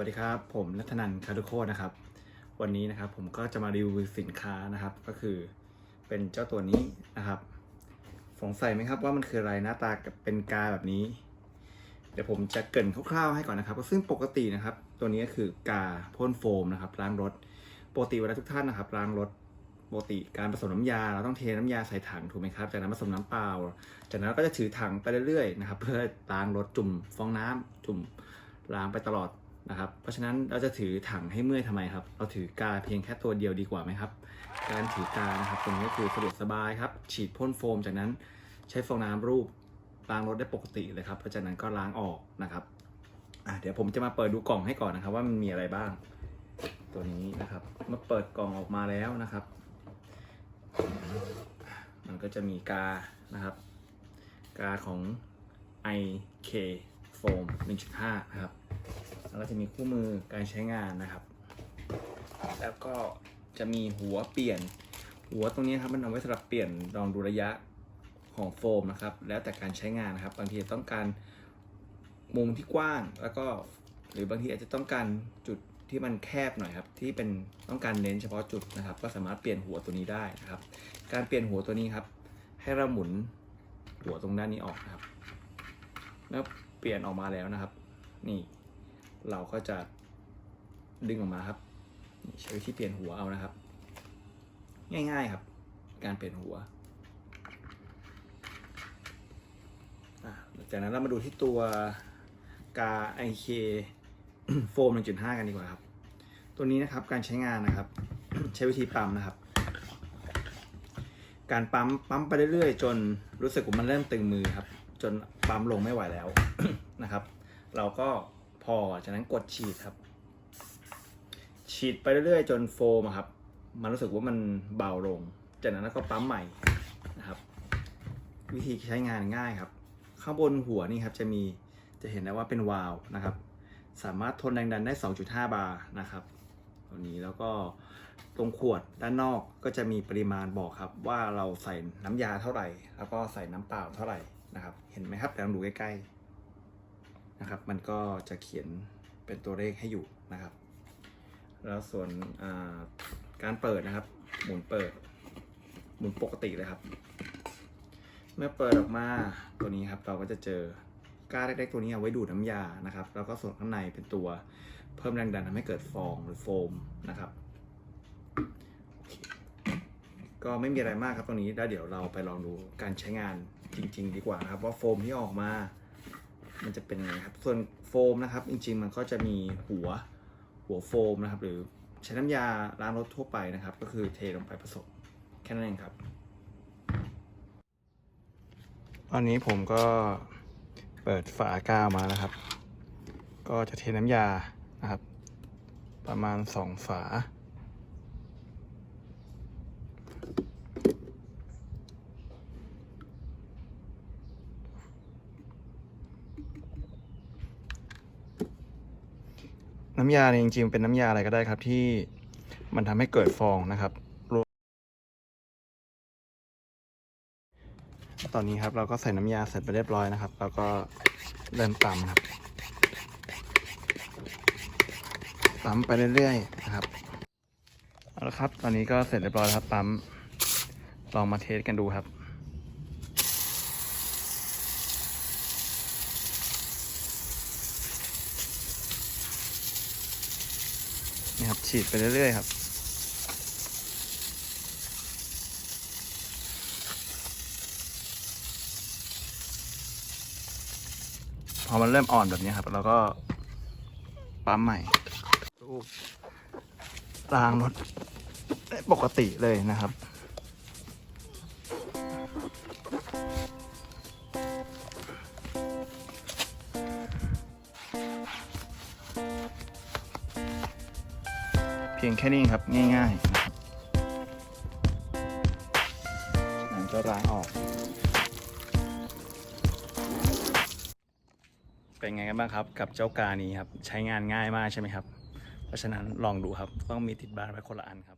วัสดีครับ ผมนัทนันท์คารุโคนะครับ วันนี้นะครับผมก็จะมารีวิวสินค้านะครับ ก็คือเป็นเจ้าตัวนี้นะครับ สงสัยไหมครับว่ามันคืออะไรหน้าตาเป็นกาแบบนี้ เดี๋ยวผมจะเกรินคร่าวๆให้ก่อนนะครับซึ่งปกตินะครับ ตัวนี้ก็คือกาพ่นโฟมนะครับล้างรถปกติเวลาทุกท่านนะครับล้างรถปกติการผสมน้ำยาเราต้องเทน้ำยาใส่ถังถูกไหมครับ จากนั้นผสมน้ำเปล่า จากนั้นก็จะถือถังไปเรื่อยๆนะครับ เพื่อล้างรถจุ่มฟองน้ำจุ่มล้างไปตลอด นะครับ เพราะฉะนั้นเราจะถือถังให้เมื่อยทำไมครับ เราถือกาเพียงแค่ตัวเดียวดีกว่าไหมครับ การถือกานะครับตรงนี้ก็คือสะดวกสบายครับ ฉีดพ่นโฟม จากนั้นใช้ฟองน้ำรูปล้างรถได้ปกติเลยครับ เพราะจากนั้นก็ล้างออกนะครับเดี๋ยวผมจะมาเปิดดูกล่องให้ก่อนนะครับ ว่ามันมีอะไรบ้าง ตัวนี้นะครับเมื่อเปิดกล่องออกมาแล้วนะครับ มันก็จะมีกานะครับ กาของ IK Foam 1.5 นะครับ แล้วก็จะมีคู่มือการใช้งานนะครับ แล้วก็จะมีหัวเปลี่ยน หัวตรงนี้ครับมันเอาไว้สำหรับเปลี่ยนลองดูระยะของโฟมนะครับ แล้วแต่การใช้งานนะครับ บางทีต้องการมุมที่กว้างแล้วก็หรือบางทีอาจจะต้องการจุดที่มันแคบหน่อยครับ ที่เป็นต้องการเน้นเฉพาะจุดนะครับ ก็สามารถเปลี่ยนหัวตัวนี้ได้นะครับ การเปลี่ยนหัวตัวนี้ครับ ให้เราหมุนหัวตรงด้านนี้ออกนะครับแล้วเปลี่ยนออกมาแล้วนะครับ นี่ เราก็จะดึงออกมาครับใช้วิธีเปลี่ยนหัวเอานะครับ ง่ายๆครับ การเปลี่ยนหัวจากนั้นเรามาดูที่ตัวกา IK โฟม 1.5 กันดีกว่าครับ ตัวนี้นะครับการใช้งานนะครับ ใช้วิธีปั๊มนะครับ การปั๊มปั๊มไปเรื่อยๆ จนรู้สึกว่ามันเริ่มตึงมือครับ จนปั๊มลงไม่ไหวแล้วนะครับ เราก็ อจากนั้นกดฉีดครับ ฉีดไปเรื่อยๆ จนโฟมครับ มันรู้สึกว่ามันเบาลง จากนั้นก็ปั๊มใหม่นะครับ วิธีใช้งานง่ายครับ ข้างบนหัวนี่ครับจะมีจะเห็นได้ว่าเป็นวาล์วนะครับ สามารถทนแรงดันได้ 2.5 บาร์นะครับตัวนี้แล้วก็ตรงขวดด้านนอกก็จะมีปริมาณบอกครับ ว่าเราใส่น้ำยาเท่าไหร่ แล้วก็ใส่น้ำเปล่าเท่าไหร่นะครับ เห็นไหมครับเดี๋ยวลองดูใกล้ๆ นะครับ มันก็จะเขียนเป็นตัวเลขให้อยู่นะครับ แล้วส่วนการเปิดนะครับ หมุนเปิด หมุนปกติเลยครับ เมื่อเปิดออกมาตัวนี้ครับ เราก็จะเจอก้าเล็กๆตัวนี้เอาไว้ดูดน้ำยานะครับ แล้วก็ส่วนข้างในเป็นตัวเพิ่มแรงดันทำให้เกิดฟองหรือโฟมนะครับก็ไม่มีอะไรมากครับตรงนี้แล้วเดี๋ยวเราไปลองดูการใช้งานจริง ๆ ดีกว่าครับ ว่าโฟมที่ออกมา มันจะเป็นยังไงครับ ส่วนโฟมนะครับ จริง ๆ มันก็จะมีหัวหัวโฟมนะครับ หรือใช้น้ำยาล้างรถทั่วไปนะครับ ก็คือเทลงไปผสมแค่นั้นเองครับ ตอนนี้ผมก็เปิดฝากาวมานะครับ ก็จะเทน้ำยานะครับ ประมาณสองฝา น้ำยาเนี่ยจริงๆเป็นน้ำยาอะไรก็ได้ครับ ที่มันทำให้เกิดฟองนะครับ ตอนนี้ครับเราก็ใส่น้ำยาเสร็จไปเรียบร้อยนะครับ แล้วก็เริ่มปั๊มครับปั๊มไปเรื่อยๆนะครับเอาละครับ ตอนนี้ก็เสร็จเรียบร้อยครับปั๊มลองมาเทสกันดูครับ ครับ ฉีดไปเรื่อยๆครับ พอมันเริ่มอ่อนแบบนี้ครับ เราก็ปั๊มใหม่ล้างรถได้ปกติเลยนะครับ เพียงแค่นี้ครับง่ายๆนะครับมันก็ล้างออก เป็นไงกันบ้างครับ กับเจ้ากานี้ครับ ใช้งานง่ายมากใช่ไหมครับ เพราะฉะนั้นลองดูครับ ต้องมีติดบ้านไว้คนละอันครับ